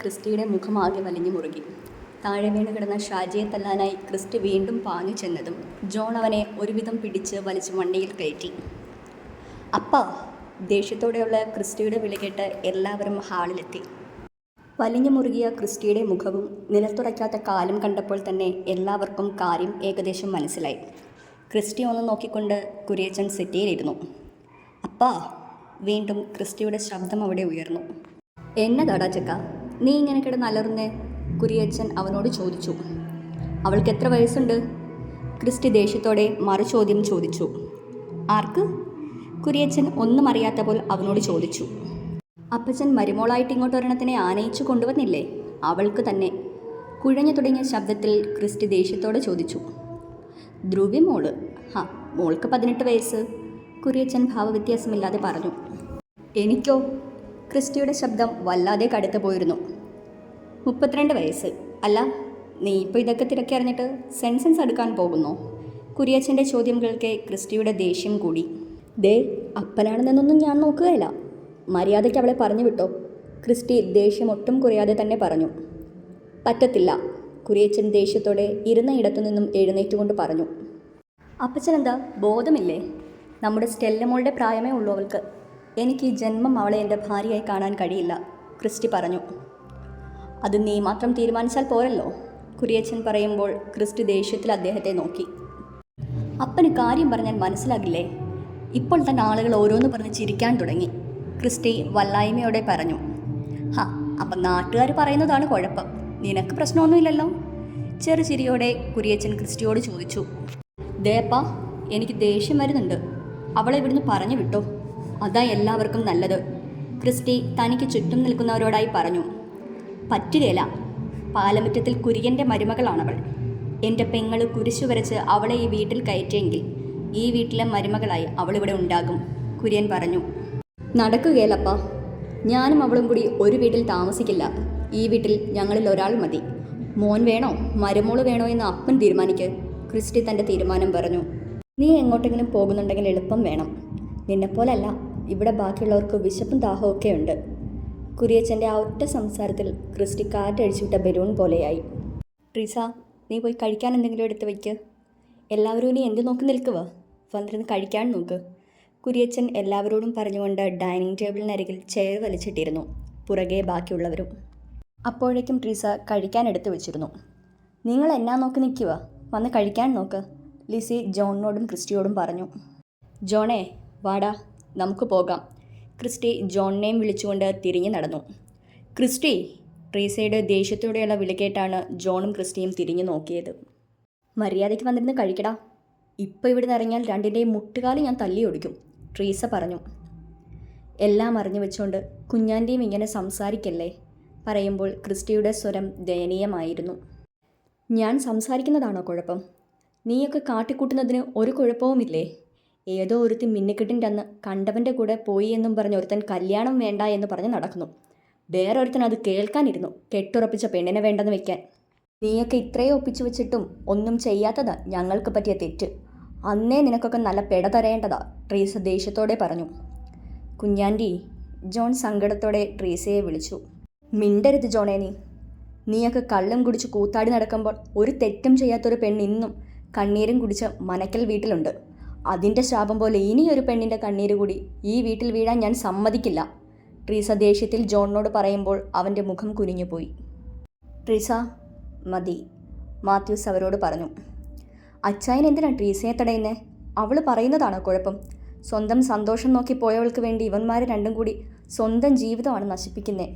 ക്രിസ്റ്റിയുടെ മുഖമാകെ വലിഞ്ഞു മുറുകി. താഴെ വീണ് കിടന്ന ഷാജിയെ തല്ലാനായി ക്രിസ്റ്റ് വീണ്ടും പാഞ്ഞു ചെന്നതും ജോൺ അവനെ ഒരുവിധം പിടിച്ച് വലിച്ച് വണ്ടിയിൽ കയറ്റി. അപ്പ ദേഷ്യത്തോടെയുള്ള ക്രിസ്റ്റിയുടെ വിളി കേട്ട് എല്ലാവരും ഹാളിലെത്തി. വലിഞ്ഞു മുറുകിയ ക്രിസ്റ്റിയുടെ മുഖവും നിലത്തുറയ്ക്കാത്ത കാലും കണ്ടപ്പോൾ തന്നെ എല്ലാവർക്കും കാര്യം ഏകദേശം മനസ്സിലായി. ക്രിസ്റ്റി ഒന്ന് നോക്കിക്കൊണ്ട് കുരിയച്ചൻ സെറ്റിയിലിരുന്നു. അപ്പാ വീണ്ടും ക്രിസ്റ്റിയുടെ ശബ്ദം അവിടെ ഉയർന്നു. എന്നതാടാ ചക്ക. നീ ഇങ്ങനെ കിടന്ന് അലർന്നേ കുരിയച്ചൻ അവനോട് ചോദിച്ചു. അവൾക്ക് എത്ര വയസ്സുണ്ട്? ക്രിസ്റ്റി ദേഷ്യത്തോടെ മറു ചോദ്യം ചോദിച്ചു. ആർക്ക്? കുരിയച്ചൻ ഒന്നും അറിയാത്ത പോൽ അവനോട് ചോദിച്ചു. അപ്പച്ചൻ മരുമോളായിട്ട് ഇങ്ങോട്ട് ഒരെണ്ണത്തിനെ ആനയിച്ചു കൊണ്ടുവന്നില്ലേ? അവൾക്ക് തന്നെ. കുഴഞ്ഞു തുടങ്ങിയ ശബ്ദത്തിൽ ക്രിസ്റ്റി ദേഷ്യത്തോടെ ചോദിച്ചു. ധ്രുവി മോൾ. ഹാ മോൾക്ക് പതിനെട്ട് വയസ്സ്. കുരിയച്ചൻ ഭാവവ്യത്യാസമില്ലാതെ പറഞ്ഞു. എനിക്കോ? ക്രിസ്റ്റിയുടെ ശബ്ദം വല്ലാതെ കടുത്തു പോയിരുന്നു. മുപ്പത്തിരണ്ട് വയസ്സ്. അല്ല നീ ഇപ്പോൾ ഇതൊക്കെ തിരക്കി അറിഞ്ഞിട്ട് സെൻസൻസ് എടുക്കാൻ പോകുന്നോ? കുരിയച്ചന്റെ ചോദ്യം കേൾക്കെ ക്രിസ്റ്റിയുടെ ദേഷ്യം കൂടി. ദേ അപ്പനാണെന്നൊന്നും ഞാൻ നോക്കുകയില്ല. മര്യാദയ്ക്ക് അവളെ പറഞ്ഞു വിട്ടോ. ക്രിസ്റ്റി ദേഷ്യം ഒട്ടും കുറയാതെ തന്നെ പറഞ്ഞു. പറ്റത്തില്ല. കുരിയച്ചൻ ദേഷ്യത്തോടെ ഇരുന്ന ഇടത്തു നിന്നും എഴുന്നേറ്റുകൊണ്ട് പറഞ്ഞു. അപ്പച്ചൻ എന്താ ബോധമില്ലേ? നമ്മുടെ സ്റ്റെല്ലമോളുടെ പ്രായമേ ഉള്ളൂ അവൾക്ക്. എനിക്ക് ഈ ജന്മം അവളെ എന്റെ ഭാര്യയായി കാണാൻ കഴിയില്ല. ക്രിസ്റ്റി പറഞ്ഞു. അത് നീ മാത്രം തീരുമാനിച്ചാൽ പോരല്ലോ. കുരിയച്ചൻ പറയുമ്പോൾ ക്രിസ്റ്റി ദേഷ്യത്തിൽ അദ്ദേഹത്തെ നോക്കി. അപ്പന് കാര്യം പറഞ്ഞാൽ മനസ്സിലാകില്ലേ? ഇപ്പോൾ തന്നെ ആളുകൾ ഓരോന്ന് പറഞ്ഞ് ചിരിക്കാൻ തുടങ്ങി. ക്രിസ്റ്റി വല്ലായ്മയോടെ പറഞ്ഞു. ഹാ അപ്പം നാട്ടുകാർ പറയുന്നതാണ് കുഴപ്പം. നിനക്ക് പ്രശ്നമൊന്നുമില്ലല്ലോ? ചെറു ചിരിയോടെ കുരിയച്ചൻ ക്രിസ്റ്റിയോട് ചോദിച്ചു. ദേപ്പ എനിക്ക് ദേഷ്യം വരുന്നുണ്ട്. അവളെ ഇവിടുന്ന് പറഞ്ഞു വിട്ടോ? അതാ എല്ലാവർക്കും നല്ലത്. ക്രിസ്റ്റി തനിക്ക് ചുറ്റും നിൽക്കുന്നവരോടായി പറഞ്ഞു. പറ്റുകയില്ല പാലമുറ്റത്തിൽ കുര്യന്റെ മരുമകളാണവൾ. എന്റെ പെങ്ങൾ കുരിശു വരച്ച് അവളെ ഈ വീട്ടിൽ കയറ്റിയെങ്കിൽ ഈ വീട്ടിലെ മരുമകളായി അവളിവിടെ ഉണ്ടാകും കുര്യൻ പറഞ്ഞു. നടക്കുകയില്ലപ്പാ ഞാനും അവളും കൂടി ഒരു വീട്ടിൽ താമസിക്കില്ല. ഈ വീട്ടിൽ ഞങ്ങളിൽ ഒരാൾ മതി. മോൻ വേണോ? മരുമോൾ വേണോ എന്ന് അപ്പൻ തീരുമാനിക്ക് ക്രിസ്റ്റി തന്റെ തീരുമാനം പറഞ്ഞു. നീ എങ്ങോട്ടെങ്കിലും പോകുന്നുണ്ടെങ്കിൽ എളുപ്പം വേണം. നിന്നെപ്പോലല്ല. ഇവിടെ ബാക്കിയുള്ളവർക്ക് വിശപ്പും ദാഹവും ഒക്കെ ഉണ്ട്. കുരിയച്ചന്റെ ആ ഒറ്റ സംസാരത്തിൽ ക്രിസ്റ്റി കാറ്റടിച്ചുവിട്ട ബലൂൺ പോലെയായി. ട്രീസ നീ പോയി കഴിക്കാൻ എന്തെങ്കിലും എടുത്ത് വയ്ക്ക്. എല്ലാവരും ഇനി എന്ത് നോക്കി നിൽക്കുക വന്നിരുന്ന് കഴിക്കാൻ നോക്ക്. കുരിയച്ചൻ എല്ലാവരോടും പറഞ്ഞുകൊണ്ട് ഡൈനിങ് ടേബിളിനരികിൽ ചെയർ വലിച്ചിട്ടിരുന്നു. പുറകെ ബാക്കിയുള്ളവരും. അപ്പോഴേക്കും ട്രീസ കഴിക്കാൻ എടുത്തു വെച്ചിരുന്നു. നിങ്ങൾ എന്നാ നോക്കി നിൽക്കുക വന്ന് കഴിക്കാൻ നോക്ക്. ലിസി ജോണിനോടും ക്രിസ്റ്റിയോടും പറഞ്ഞു. ജോണേ വാടാ. നമുക്ക് പോകാം. ക്രിസ്റ്റി ജോണിനെയും വിളിച്ചുകൊണ്ട് തിരിഞ്ഞു നടന്നു. ക്രിസ്റ്റി ട്രീസയുടെ ദേഷ്യത്തോടെയുള്ള വിളിക്കേട്ടാണ് ജോണും ക്രിസ്റ്റിയും തിരിഞ്ഞു നോക്കിയത്. മര്യാദയ്ക്ക് വന്നിരുന്ന് കഴിക്കടാ. ഇപ്പോൾ ഇവിടെ നിറഞ്ഞാൽ ഇറങ്ങിയാൽ രണ്ടിന്റെയും മുട്ടുകാലം ഞാൻ തല്ലി ഒടിക്കും ട്രീസ പറഞ്ഞു. എല്ലാം അറിഞ്ഞു വെച്ചുകൊണ്ട് കുഞ്ഞാന്റെയും ഇങ്ങനെ സംസാരിക്കല്ലേ? പറയുമ്പോൾ ക്രിസ്റ്റിയുടെ സ്വരം ദയനീയമായിരുന്നു. ഞാൻ സംസാരിക്കുന്നതാണോ കുഴപ്പം? നീയൊക്കെ കാട്ടിക്കൂട്ടുന്നതിന് ഒരു കുഴപ്പവുമില്ലേ? ഏതോ ഒരുത്തി മിന്നിക്കെട്ടിന്റെ അന്ന് കണ്ടവന്റെ കൂടെ പോയി എന്നും പറഞ്ഞ് ഒരുത്തൻ കല്യാണം വേണ്ട എന്ന് പറഞ്ഞ് നടക്കുന്നു. വേറൊരുത്തൻ അത് കേൾക്കാനിരുന്നു. കെട്ടുറപ്പിച്ച പെണ്ണിനെ വേണ്ടെന്ന് വെക്കാൻ. നീയൊക്കെ ഇത്രയും ഒപ്പിച്ചു വെച്ചിട്ടും ഒന്നും ചെയ്യാത്തതാ ഞങ്ങൾക്ക് പറ്റിയ തെറ്റ്. അന്നേ നിനക്കൊക്കെ നല്ല പെട തരേണ്ടതാ ട്രീസ ദേഷ്യത്തോടെ പറഞ്ഞു. കുഞ്ഞാന്റി ജോൺ സങ്കടത്തോടെ ട്രീസയെ വിളിച്ചു. മിണ്ടരുത് ജോണേ നീ. നീയൊക്കെ കള്ളും കുടിച്ച് കൂത്താടി നടക്കുമ്പോൾ ഒരു തെറ്റും ചെയ്യാത്തൊരു പെണ്ണ് ഇന്നും കണ്ണീരും കുടിച്ച് മനക്കൽ വീട്ടിലുണ്ട്. അതിന്റെ ശാപം പോലെ ഇനിയൊരു പെണ്ണിന്റെ കണ്ണീര് കൂടി ഈ വീട്ടിൽ വീഴാൻ ഞാൻ സമ്മതിക്കില്ല. ട്രീസ ദേഷ്യത്തിൽ ജോണിനോട് പറയുമ്പോൾ അവന്റെ മുഖം കുനിഞ്ഞുപോയി. ട്രീസ മതി. മാത്യൂസ് അവരോട് പറഞ്ഞു. അച്ചായൻ എന്തിനാ ട്രീസയെ തടയുന്നേ? അവൾ പറയുന്നതാണോ കുഴപ്പം? സ്വന്തം സന്തോഷം നോക്കി പോയവൾക്ക് വേണ്ടി ഇവന്മാർ രണ്ടും കൂടി സ്വന്തം ജീവിതമാണ് നശിപ്പിക്കുന്നത്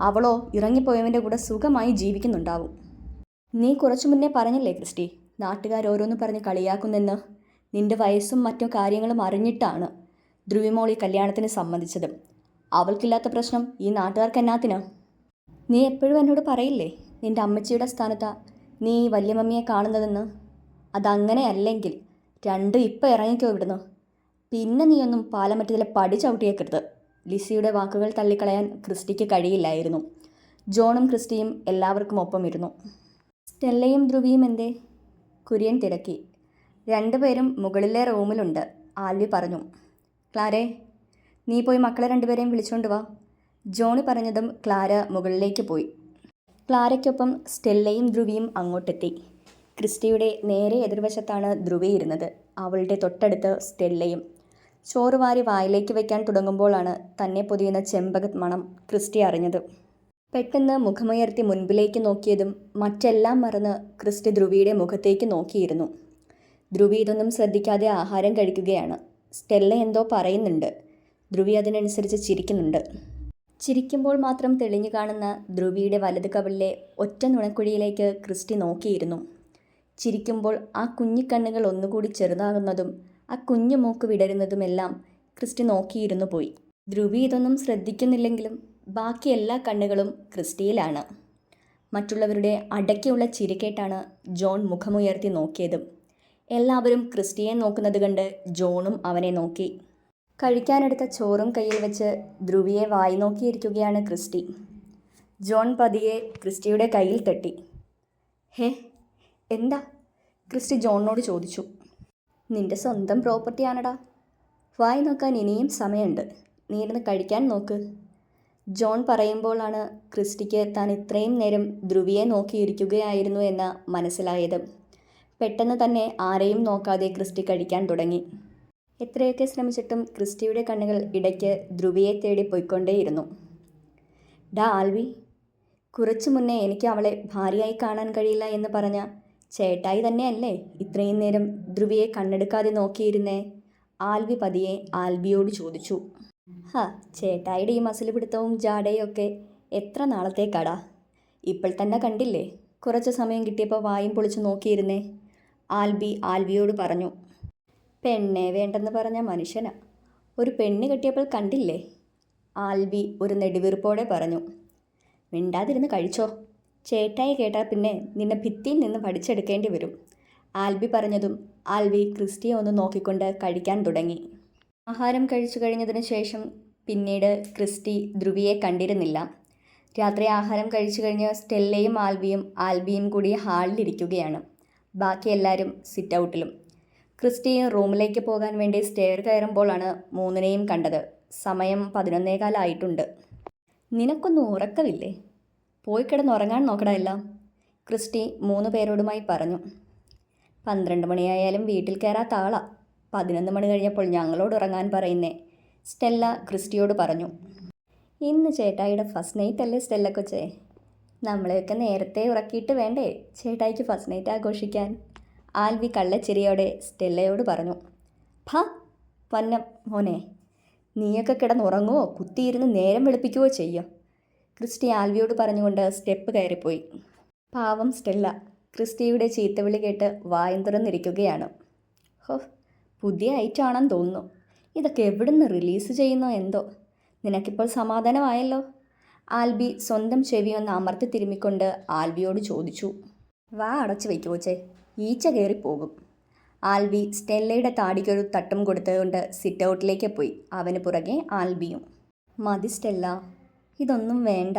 അവളോ ഇറങ്ങിപ്പോയവന്റെ കൂടെ സുഖമായി ജീവിക്കുന്നുണ്ടാവും. നീ കുറച്ചു മുന്നേ പറഞ്ഞില്ലേ ക്രിസ്റ്റി? നാട്ടുകാരോരോന്ന് പറഞ്ഞ് കളിയാക്കുന്നെന്ന്. നിന്റെ വയസ്സും മറ്റു കാര്യങ്ങളും അറിഞ്ഞിട്ടാണ് ധ്രുവിമോൾ ഈ കല്യാണത്തിന് സമ്മതിച്ചത്. അവൾക്കില്ലാത്ത പ്രശ്നം ഈ നാട്ടുകാർക്ക് എന്നാത്തിനാ? നീ എപ്പോഴും എന്നോട് പറയില്ലേ നിന്റെ അമ്മച്ചിയുടെ സ്ഥാനത്താ നീ ഈ മമ്മിയെ കാണുന്നതെന്ന്? അതങ്ങനെ അല്ലെങ്കിൽ രണ്ടും ഇപ്പം ഇറങ്ങിക്കോ ഇവിടുന്ന്. പിന്നെ നീയൊന്നും പാലമറ്റത്തിലെ പടി ചവിട്ടിയേക്കരുത്. ലിസിയുടെ വാക്കുകൾ തള്ളിക്കളയാൻ ക്രിസ്റ്റിക്ക് കഴിയില്ലായിരുന്നു. ജോണും ക്രിസ്റ്റിയും എല്ലാവർക്കും ഒപ്പം ഇരുന്നു സ്റ്റെല്ലയും ധ്രുവിയും എന്തേ? കുര്യൻ തിരക്കി. രണ്ടുപേരും മുകളിലെ റൂമിലുണ്ട്. ആൽവി പറഞ്ഞു. ക്ലാരെ നീ പോയി മക്കളെ രണ്ടുപേരെയും വിളിച്ചുകൊണ്ട് വാ. ജോണി പറഞ്ഞതും ക്ലാര മുകളിലേക്ക് പോയി. ക്ലാരയ്ക്കൊപ്പം സ്റ്റെല്ലയും ധ്രുവിയും അങ്ങോട്ടെത്തി. ക്രിസ്റ്റിയുടെ നേരെ എതിർവശത്താണ് ധ്രുവി ഇരുന്നത്. അവളുടെ തൊട്ടടുത്ത് സ്റ്റെല്ലയും. ചോറ് വാരി വായിലേക്ക് വയ്ക്കാൻ തുടങ്ങുമ്പോഴാണ് തന്നെ പൊതിയുന്ന ചെമ്പക മണം ക്രിസ്റ്റി അറിഞ്ഞത്. പെട്ടെന്ന് മുഖമുയർത്തി മുൻപിലേക്ക് നോക്കിയതും മറ്റെല്ലാം മറന്ന് ക്രിസ്റ്റി ധ്രുവിയുടെ മുഖത്തേക്ക് നോക്കിയിരുന്നു. ധ്രുവി ഇതൊന്നും ശ്രദ്ധിക്കാതെ ആഹാരം കഴിക്കുകയാണ്. സ്റ്റെല്ല എന്തോ പറയുന്നുണ്ട്. ധ്രുവി അതിനനുസരിച്ച് ചിരിക്കുന്നുണ്ട്. ചിരിക്കുമ്പോൾ മാത്രം തെളിഞ്ഞു കാണുന്ന ധ്രുവിയുടെ വലത് കവിളിലെ ഒറ്റ നുണക്കുഴിയിലേക്ക് ക്രിസ്റ്റി നോക്കിയിരുന്നു. ചിരിക്കുമ്പോൾ ആ കുഞ്ഞിക്കണ്ണുകൾ ഒന്നുകൂടി ചെറുതാകുന്നതും ആ കുഞ്ഞു മൂക്ക് വിടരുന്നതുമെല്ലാം ക്രിസ്റ്റി നോക്കിയിരുന്നു പോയി. ധ്രുവി ഇതൊന്നും ശ്രദ്ധിക്കുന്നില്ലെങ്കിലും ബാക്കി എല്ലാ കണ്ണുകളും ക്രിസ്റ്റിയിലാണ്. മറ്റുള്ളവരുടെ അടക്കിയുള്ള ചിരിക്കേട്ടാണ് ജോൺ മുഖമുയർത്തി നോക്കിയത്. എല്ലാവരും ക്രിസ്റ്റിയെ നോക്കുന്നത് കണ്ട് ജോണും അവനെ നോക്കി. കഴിക്കാനെടുത്ത ചോറും കയ്യിൽ വെച്ച് ധ്രുവിയെ വായി നോക്കിയിരിക്കുകയാണ് ക്രിസ്റ്റി. ജോൺ പതിയെ ക്രിസ്റ്റിയുടെ കയ്യിൽ തട്ടി. ഹേ എന്താ? ക്രിസ്റ്റി ജോണിനോട് ചോദിച്ചു. നിന്റെ സ്വന്തം പ്രോപ്പർട്ടിയാണടാ വായി നോക്കാൻ ഇനിയും സമയമുണ്ട്. നീ ഇരുന്ന് കഴിക്കാൻ നോക്ക്. ജോൺ പറയുമ്പോഴാണ് ക്രിസ്റ്റിക്ക് താൻ ഇത്രയും നേരം ധ്രുവിയെ നോക്കിയിരിക്കുകയായിരുന്നു എന്ന് മനസ്സിലായത്. പെട്ടെന്ന് തന്നെ ആരെയും നോക്കാതെ ക്രിസ്റ്റി കഴിക്കാൻ തുടങ്ങി. എത്രയൊക്കെ ശ്രമിച്ചിട്ടും ക്രിസ്റ്റിയുടെ കണ്ണുകൾ ഇടയ്ക്ക് ധ്രുവിയെ തേടി പോയിക്കൊണ്ടേയിരുന്നു. ഡാ ആൽവി കുറച്ചു മുന്നേ എനിക്ക് അവളെ ഭാര്യയായി കാണാൻ കഴിയില്ല എന്ന് പറഞ്ഞ ചേട്ടായി തന്നെയല്ലേ ഇത്രയും നേരം ധ്രുവിയെ കണ്ണെടുക്കാതെ നോക്കിയിരുന്നേ? ആൽവി പതിയെ ആൽബിയോട് ചോദിച്ചു. ഹ ചേട്ടായിയുടെ ഈ മസിൽ പിടുത്തവും ജാടയൊക്കെ എത്ര നാളത്തേക്കാടാ? ഇപ്പോൾ തന്നെ കണ്ടില്ലേ കുറച്ച് സമയം കിട്ടിയപ്പോൾ വായും പൊളിച്ച് നോക്കിയിരുന്നേ. ആൽബി ആൽബിയോട് പറഞ്ഞു പെണ്ണെ വേണ്ടെന്ന് പറഞ്ഞ മനുഷ്യനാ. ഒരു പെണ്ണ് കെട്ടിയപ്പോൾ കണ്ടില്ലേ? ആൽബി ഒരു നെടുവീർപ്പോടെ പറഞ്ഞു മിണ്ടാതിരുന്ന് കഴിച്ചോ. ചേട്ടായി കേട്ടാൽ പിന്നെ നിന്നെ ഭിത്തിയിൽ നിന്ന് പഠിച്ചെടുക്കേണ്ടി വരും. ആൽബി പറഞ്ഞതും ആൽബി ക്രിസ്റ്റിയെ ഒന്ന് നോക്കിക്കൊണ്ട് കഴിക്കാൻ തുടങ്ങി. ആഹാരം കഴിച്ചു കഴിഞ്ഞതിന് ശേഷം പിന്നീട് ക്രിസ്റ്റി ധ്രുവിയെ കണ്ടിരുന്നില്ല. രാത്രി ആഹാരം കഴിച്ചു കഴിഞ്ഞ് സ്റ്റെല്ലയും ആൽബിയും ആൽബിയും കൂടി ഹാളിലിരിക്കുകയാണ്. ബാക്കി എല്ലാവരും സിറ്റ് ഔട്ടിലും ക്രിസ്റ്റി റൂമിലേക്ക് പോകാൻ വേണ്ടി സ്റ്റെയർ കയറുമ്പോഴാണ് മൂന്നിനെയും കണ്ടത്. സമയം പതിനൊന്നേകാലായിട്ടുണ്ട്. നിനക്കൊന്നും ഉറക്കമില്ലേ? പോയി കിടന്നുറങ്ങാൻ നോക്കടാ എല്ലാം. ക്രിസ്റ്റി മൂന്ന് പേരോടുമായി പറഞ്ഞു. പന്ത്രണ്ട് മണിയായാലും വീട്ടിൽ കയറാത്ത ആളാ. പതിനൊന്ന് മണി കഴിഞ്ഞപ്പോൾ ഞങ്ങളോട് ഉറങ്ങാൻ പറയുന്നേ. സ്റ്റെല്ല ക്രിസ്റ്റിയോട് പറഞ്ഞു. ഇന്ന് ചേട്ടായിയുടെ ഫസ്റ്റ് നൈറ്റ് അല്ലേ സ്റ്റെല്ല കൊച്ചേ? നമ്മളെയൊക്കെ നേരത്തെ ഉറക്കിയിട്ട് വേണ്ടേ? ചേട്ടായിക്ക് ഫസ്റ്റ് നൈറ്റ് ആഘോഷിക്കാൻ. ആൽവി കള്ളച്ചിരിയോടെ സ്റ്റെല്ലയോട് പറഞ്ഞു ഭ പന്ന മോനെ നീയൊക്കെ കിടന്നുറങ്ങുവോ? കുത്തിയിരുന്ന് നേരം വെളുപ്പിക്കുകയോ ചെയ്യും? ക്രിസ്റ്റി ആൽവിയോട് പറഞ്ഞുകൊണ്ട് സ്റ്റെപ്പ് കയറിപ്പോയി. പാവം സ്റ്റെല്ല ക്രിസ്റ്റിയുടെ ചീത്തവിളി കേട്ട് വായം തുറന്നിരിക്കുകയാണ്. ഹോ പുതിയ ഐറ്റം ആണെന്ന് തോന്നുന്നു. ഇതൊക്കെ എവിടുന്ന് റിലീസ് ചെയ്യുന്നോ എന്തോ? നിനക്കിപ്പോൾ സമാധാനമായല്ലോ. ആൽബി സ്വന്തം ചെവി ഒന്ന് അമർത്തി തിരുമ്മിക്കൊണ്ട് ആൽബിയോട് ചോദിച്ചു വാ അടച്ചു വയ്ക്കുവോച്ചേ ഈച്ച കയറിപ്പോകും ആൽബി സ്റ്റെല്ലയുടെ താടിക്കൊരു തട്ടും കൊടുത്തുകൊണ്ട് സിറ്റ് ഔട്ടിലേക്ക് പോയി. അവന് പുറകെ ആൽബിയും. മതി സ്റ്റെല്ല ഇതൊന്നും വേണ്ട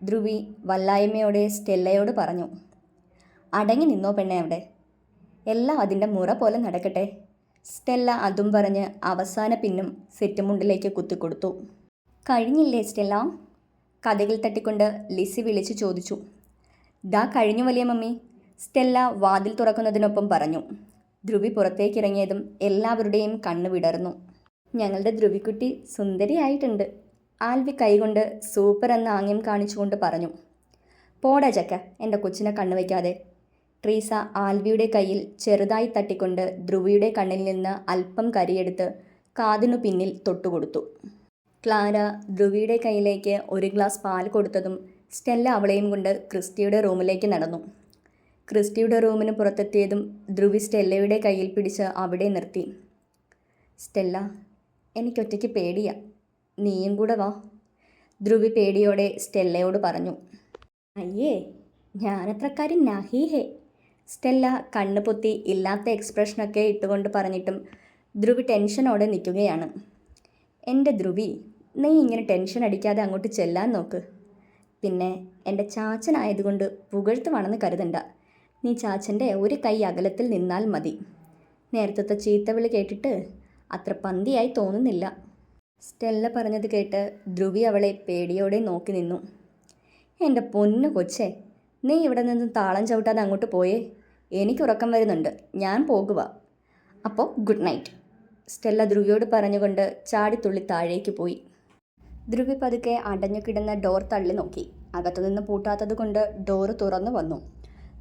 ധ്രുവി വല്ലായ്മയോടെ സ്റ്റെല്ലയോട് പറഞ്ഞു. അടങ്ങി നിന്നോ പെണ്ണെ അവിടെ. എല്ലാം അതിന്റെ മുറ പോലെ നടക്കട്ടെ സ്റ്റെല്ല അതും പറഞ്ഞ് അവസാന പിന്നും സെറ്റുമുണ്ടിലേക്ക് കുത്തിക്കൊടുത്തു. കഴിഞ്ഞില്ലേ സ്റ്റെല്ല? കഥകൾ തട്ടിക്കൊണ്ട് ലിസി വിളിച്ചു ചോദിച്ചു. ദാ കഴിഞ്ഞു വലിയ മമ്മി സ്റ്റെല്ല വാതിൽ തുറക്കുന്നതിനൊപ്പം പറഞ്ഞു. ധ്രുവി പുറത്തേക്കിറങ്ങിയതും എല്ലാവരുടെയും കണ്ണു വിടർന്നു. ഞങ്ങളുടെ ധ്രുവിക്കുട്ടി സുന്ദരിയായിട്ടുണ്ട് ആൽവി കൈകൊണ്ട് സൂപ്പർ എന്ന ആംഗ്യം കാണിച്ചുകൊണ്ട് പറഞ്ഞു. പോടാ ചക്ക എന്റെ കൊച്ചിനെ കണ്ണു വയ്ക്കാതെ. ട്രീസ ആൽവിയുടെ കയ്യിൽ ചെറുതായി തട്ടിക്കൊണ്ട് ധ്രുവിയുടെ കണ്ണിൽ നിന്ന് അല്പം കരിയെടുത്ത് കാതിനു പിന്നിൽ തൊട്ടുകൊടുത്തു. ക്ലാര ധ്രുവിയുടെ കയ്യിലേക്ക് ഒരു ഗ്ലാസ് പാൽ കൊടുത്തതും സ്റ്റെല്ല അവളെയും കൊണ്ട് ക്രിസ്റ്റിയുടെ റൂമിലേക്ക് നടന്നു. ക്രിസ്റ്റിയുടെ റൂമിന് പുറത്തെത്തിയതും ധ്രുവി സ്റ്റെല്ലയുടെ കയ്യിൽ പിടിച്ച് അവിടെ നിർത്തി. സ്റ്റെല്ല എനിക്കൊറ്റയ്ക്ക് പേടിയാ. നീയും കൂടെ വാ. ധ്രുവി പേടിയോടെ സ്റ്റെല്ലയോട് പറഞ്ഞു. അയ്യേ ഞാനത്രക്കാരി നഹീഹേ സ്റ്റെല്ല കണ്ണ് പൊത്തി ഇല്ലാത്ത എക്സ്പ്രഷനൊക്കെ ഇട്ടുകൊണ്ട് പറഞ്ഞിട്ടും ധ്രുവി ടെൻഷനോടെ നിൽക്കുകയാണ്. എന്റെ ധ്രുവി നീ ഇങ്ങനെ ടെൻഷൻ അടിക്കാതെ അങ്ങോട്ട് ചെല്ലാൻ നോക്ക്. പിന്നെ എന്റെ ചാച്ചനായതുകൊണ്ട് പുകഴ്ത്തുവാണെന്ന് കരുതണ്ട. നീ ചാച്ചന്റെ ഒരു കൈ അകലത്തിൽ നിന്നാൽ മതി. നേരത്തെ ചീത്തവിളി കേട്ടിട്ട് അത്ര പന്തിയായി തോന്നുന്നില്ല. സ്റ്റെല്ല പറഞ്ഞത് കേട്ട് ധ്രുവി അവളെ പേടിയോടെ നോക്കി നിന്നു. എന്റെ പൊന്നു കൊച്ചേ നീ ഇവിടെ നിന്ന് താളം ചവിട്ടാതെ അങ്ങോട്ട് പോയേ. എനിക്ക് ഉറക്കം വരുന്നുണ്ട്. ഞാൻ പോകുക. അപ്പോൾ ഗുഡ് നൈറ്റ്. സ്റ്റെല്ല ധ്രുവിയോട് പറഞ്ഞുകൊണ്ട് ചാടിത്തുള്ളി താഴേക്ക് പോയി. ധ്രുവി പതുക്കെ അടഞ്ഞു കിടന്ന ഡോർ തള്ളി നോക്കി. അകത്തുനിന്ന് പൂട്ടാത്തത് കൊണ്ട് ഡോറ് തുറന്നു വന്നു.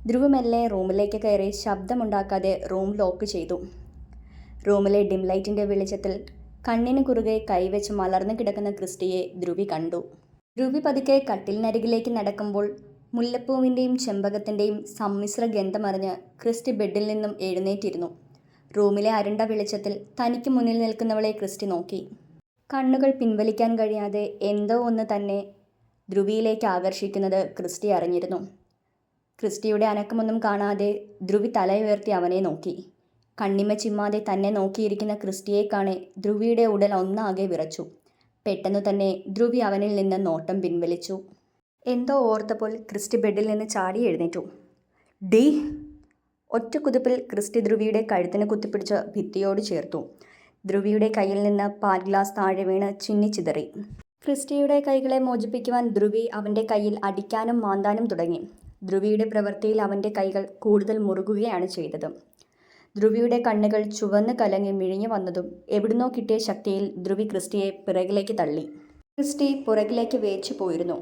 ധ്രുവ് മെല്ലെ റൂമിലേക്ക് കയറി ശബ്ദമുണ്ടാക്കാതെ റൂം ലോക്ക് ചെയ്തു. റൂമിലെ ഡിം ലൈറ്റിന്റെ വെളിച്ചത്തിൽ കണ്ണിന് കുറുകെ കൈവച്ച് മലർന്നു കിടക്കുന്ന ക്രിസ്റ്റിയെ ധ്രുവി കണ്ടു. ധ്രുവി പതുക്കെ കട്ടിലിനരികിലേക്ക് നടക്കുമ്പോൾ മുല്ലപ്പൂവിന്റെയും ചെമ്പകത്തിന്റെയും സമ്മിശ്ര ഗന്ധമറിഞ്ഞ് ക്രിസ്റ്റി ബെഡിൽ നിന്നും എഴുന്നേറ്റിരുന്നു. റൂമിലെ അരുണ്ട വെളിച്ചത്തിൽ തനിക്ക് മുന്നിൽ നിൽക്കുന്നവളെ ക്രിസ്റ്റി നോക്കി. കണ്ണുകൾ പിൻവലിക്കാൻ കഴിയാതെ എന്തോ ഒന്ന് തന്നെ ധ്രുവിയിലേക്ക് ആകർഷിക്കുന്നത് ക്രിസ്റ്റി അറിഞ്ഞിരുന്നു. ക്രിസ്റ്റിയുടെ അനക്കമൊന്നും കാണാതെ ധ്രുവി തലയുയർത്തി അവനെ നോക്കി. കണ്ണിമ ചിമ്മാതെ തന്നെ നോക്കിയിരിക്കുന്ന ക്രിസ്റ്റിയെ കാണെ ധ്രുവിയുടെ ഉടൽ ഒന്നാകെ വിറച്ചു. പെട്ടെന്നു തന്നെ ധ്രുവി അവനിൽ നിന്ന് നോട്ടം പിൻവലിച്ചു. എന്തോ ഓർത്തപ്പോൾ ക്രിസ്റ്റി ബെഡിൽ നിന്ന് ചാടി എഴുന്നേറ്റു. ഡി! ഒറ്റ കുതിപ്പിൽ ക്രിസ്റ്റി ധ്രുവിയുടെ കഴുത്തിന് കുത്തിപ്പിടിച്ച് ഭിത്തിയോട് ചേർത്തു. ധ്രുവിയുടെ കയ്യിൽ നിന്ന് പാൽ ഗ്ലാസ് താഴെ വീണ് ചിന്നിച്ചിതറി ക്രിസ്റ്റിയുടെ കൈകളെ മോചിപ്പിക്കുവാൻ ധ്രുവി അവന്റെ കയ്യിൽ അടിക്കാനും മാന്താനും തുടങ്ങി. ധ്രുവിയുടെ പ്രവൃത്തിയിൽ അവന്റെ കൈകൾ കൂടുതൽ മുറുകുകയാണ് ചെയ്തത്. ധ്രുവിയുടെ കണ്ണുകൾ ചുവന്ന് കലങ്ങി മിഴിഞ്ഞു വന്നതും എവിടുന്നോ കിട്ടിയ ശക്തിയിൽ ധ്രുവി ക്രിസ്റ്റിയെ പിറകിലേക്ക് തള്ളി. ക്രിസ്റ്റി പുറകിലേക്ക് വേച്ചു പോയിരുന്നു.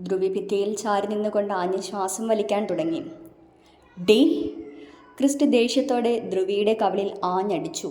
ധ്രുവി ഭിത്തിയിൽ ചാരി നിന്നുകൊണ്ട് ആഞ്ഞ് ശ്വാസം വലിക്കാൻ തുടങ്ങി. ഡി ക്രിസ്റ്റി ദേഷ്യത്തോടെ ധ്രുവിയുടെ കവളിൽ ആഞ്ഞടിച്ചു.